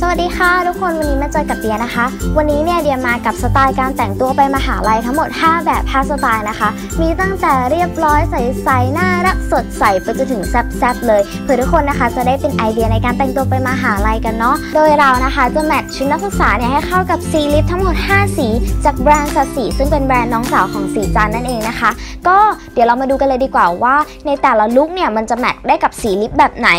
สวัสดีค่ะ ทุกคนวันนี้มาเจอกับเดียนะคะ วันนี้เนี่ยเดียมากับสไตล์การแต่งตัวไปมหาลัยทั้งหมด 5 แบบ 5 สไตล์นะคะ มีตั้งแต่เรียบร้อยใสๆน่ารักสดใสไปจนถึงแซ่บๆเลยเพื่อทุกคนนะคะจะได้เป็นไอเดียในการแต่งตัวไปมหาลัยกันเนาะโดยเรานะคะจะแมทชุดนักศึกษาเนี่ยให้เข้ากับสีลิปทั้งหมด 5 สี จากแบรนด์สัสีซึ่งเป็นแบรนด์น้องสาวของสีจันนั่นเองนะคะ ก็เดี๋ยวเรามาดูกันเลยดีกว่าว่า ในแต่ละลุคเนี่ยมันจะแมทได้กับสีลิปแบบไหน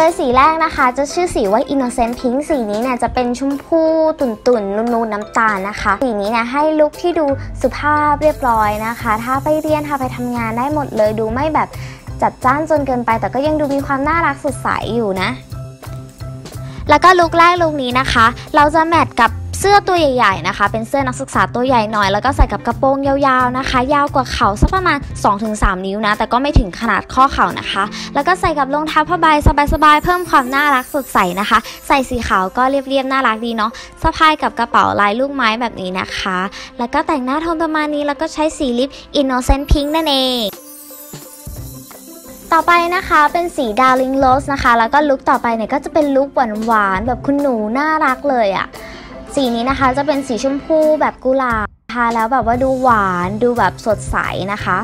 ดยสีแรกนะคะ จะชื่อสีว่า Innocent Pink สีนี้เนี่ยจะเป็นชมพูตุ่นๆนนูนๆน้ำตาลนะคะ สีนี้เนี่ยให้ลุคที่ดูสุภาพเรียบร้อยนะคะ ถ้าไปเรียนถ้าไปทำงานได้หมดเลยดูไม่แบบจัดจ้านจนเกินไป แต่ก็ยังดูมีความน่ารักสดใสอยู่นะ แล้วก็ลุคแรกลุคนี้นะคะ เราจะแมทกับ เสื้อตัวใหญ่ๆนะคะ เป็นเสื้อนักศึกษาตัวใหญ่หน่อย แล้วก็ใส่กับกระโปรงยาวๆนะคะ ยาวกว่าเข่าสักประมาณ 2-3 นิ้วนะ แต่ก็ไม่ถึงขนาดข้อเข่านะคะ แล้วก็ใส่กับรองเท้าผ้าใบสบายๆ เพิ่มความน่ารักสดใสนะคะ ใส่สีขาวก็เรียบๆ น่ารักดีเนาะ สะพายกับกระเป๋าลายลูกไม้แบบนี้นะคะ แล้วก็แต่งหน้าโทนประมาณนี้ แล้วก็ใช้สีลิป Innocent Pink นั่นเองต่อไปนะคะเป็นสี Darling Rose นะคะ แล้วก็ลุคต่อไปเนี่ยก็จะเป็นลุคหวานๆแบบคุณหนูน่ารักเลยอะ่ะ สีนี้นะคะจะเป็นสีชมพูแบบกุหลาบทาแล้วแบบว่าดูหวานดูแบบสดใสนะคะ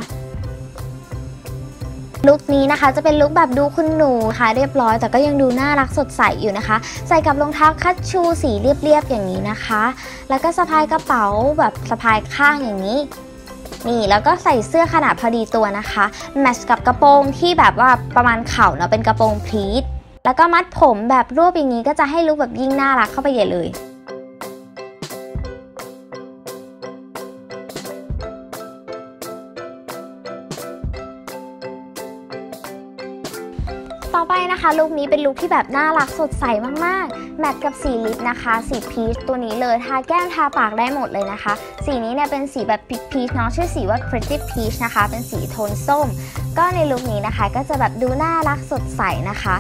ลุคนี้นะคะจะเป็นลุคแบบดูคุณหนูค่ะเรียบร้อย แต่ก็ยังดูน่ารักสดใสอยู่นะคะ ใส่กับรองเท้าคัชชูสีเรียบๆอย่างนี้นะคะ แล้วก็สะพายกระเป๋าแบบสะพายข้างอย่างนี้นี่แล้วก็ใส่เสื้อขนาดพอดีตัวนะคะแมทช์กับกระโปรงที่แบบว่าประมาณเข่าเนาะเป็นกระโปรงพลีทแล้วก็มัดผมแบบรวบอย่างนี้ก็จะให้ลุคแบบยิ่งน่ารักเข้าไปใหญ่เลย ต่อไปนะคะลุคนี้เป็นลุคที่แบบน่ารักสดใสมากๆ แมทกับสีลิปนะคะ สีพีชตัวนี้เลย ทาแก้มทาปากได้หมดเลยนะคะ สีนี้เนี่ยเป็นสีแบบพีชพีชเนาะชื่อสีว่า Pretty Peach นะคะ เป็นสีโทนส้ม ก็ในลุคนี้นะคะก็จะแบบดูน่ารักสดใสนะคะ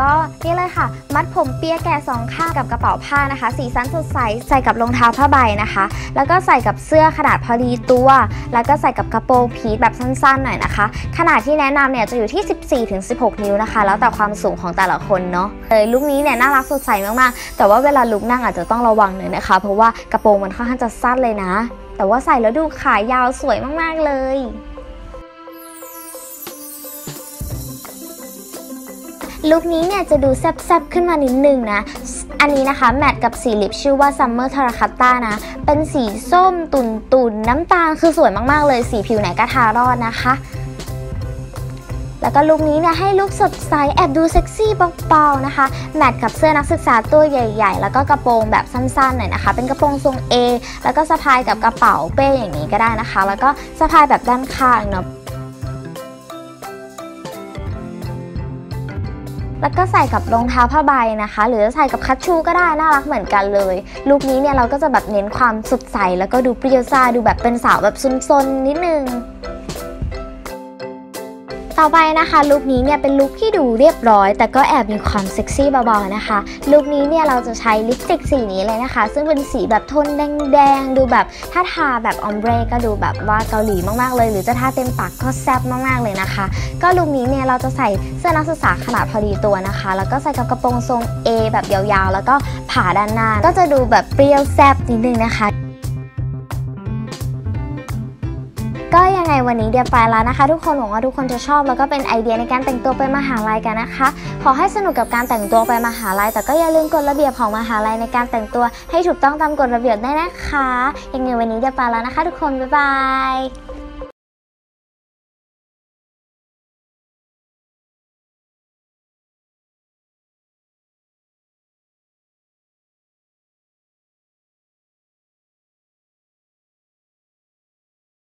ก็นี่เลยค่ะ มัดผมเปียแก่สองข้างกับกระเป๋าผ้านะคะ สีสันสดใสใส่กับรองเท้าผ้าใบนะคะ แล้วก็ใส่กับเสื้อขนาดพอดีตัว แล้วก็ใส่กับกระโปรงพีชแบบสั้นๆหน่อยนะคะ ขนาดที่แนะนำเนี่ยจะอยู่ที่ 14-16 นิ้วนะคะแล้วแต่ความสูงของแต่ละคนเนาะเออลุคนี้เนี่ยน่ารักสดใสมากๆ แต่ว่าเวลาลุคนั่งอาจจะต้องระวังหน่อยนะคะ เพราะว่ากระโปรงมันค่อนข้างจะสั้นเลยนะ แต่ว่าใส่แล้วดูขายาวสวยมากๆเลยลุคนี้เนี่ยจะดูแซบๆขึ้นมานิดนึงนะ อันนี้นะคะ แมทกับสีลิปชื่อว่า Summer Terracotta นะ เป็นสีส้มตุ่นตุนน้ำตาลคือสวยมากๆเลย สีผิวไหนก็ทารอดนะคะ แล้วก็ลุคนี้เนี่ยให้ลุคสดใสแอบดูเซ็กซี่เบาๆนะคะ แมทกับเสื้อนักศึกษาตัวใหญ่ๆ แล้วก็กระโปรงแบบสั้นๆหน่อยนะคะ เป็นกระโปรงทรง A แล้วก็สะพายกับกระเป๋าเป้อย่างนี้ก็ได้นะคะ แล้วก็สะพายแบบด้านข้างเนาะแล้วก็ใส่กับรองเท้าผ้าใบนะคะ หรือจะใส่กับคัชชูก็ได้น่ารักเหมือนกันเลยลุคนี้เนี่ยเราก็จะแบบเน้นความสดใสแล้วก็ดูเปรี้ยวซ่าดูแบบเป็นสาวแบบซุนๆนิดนึง ต่อไปนะคะลุคนี้เนี่ยเป็นลุคที่ดูเรียบร้อย แต่ก็แอบมีความเซ็กซี่เบาๆนะคะลุคนี้เนี่ยเราจะใช้ลิปสติกสีนี้เลยนะคะ ซึ่งเป็นสีแบบโทนแดงๆดูแบบถ้าทาแบบออมเบรก็ดูแบบว่าเกาหลีมากๆเลย หรือจะทาเต็มปากก็แซ่บมากๆเลยนะคะ ก็ลุคนี้เนี่ยเราจะใส่เสื้อนักศึกษาขนาดพอดีตัวนะคะ แล้วก็ใส่กับกระโปรงทรง A แบบยาวๆ แล้วก็ผ่าด้านหน้าก็จะดูแบบเปรี้ยวแซ่บนิดนึงนะคะ ก็ยังไงวันนี้เดียไปแล้วนะคะ ทุกคนหวังว่าทุกคนจะชอบแล้วก็เป็นไอเดียในการแต่งตัวไปมหาลัยกันนะคะ ขอให้สนุกกับการแต่งตัวไปมหาลัย แต่ก็อย่าลืมกฎระเบียบของมหาลัยในการแต่งตัวให้ถูกต้องตามกฎระเบียบได้นะคะยังไงวันนี้เดียไปแล้วนะคะ ทุกคนบ๊ายบาย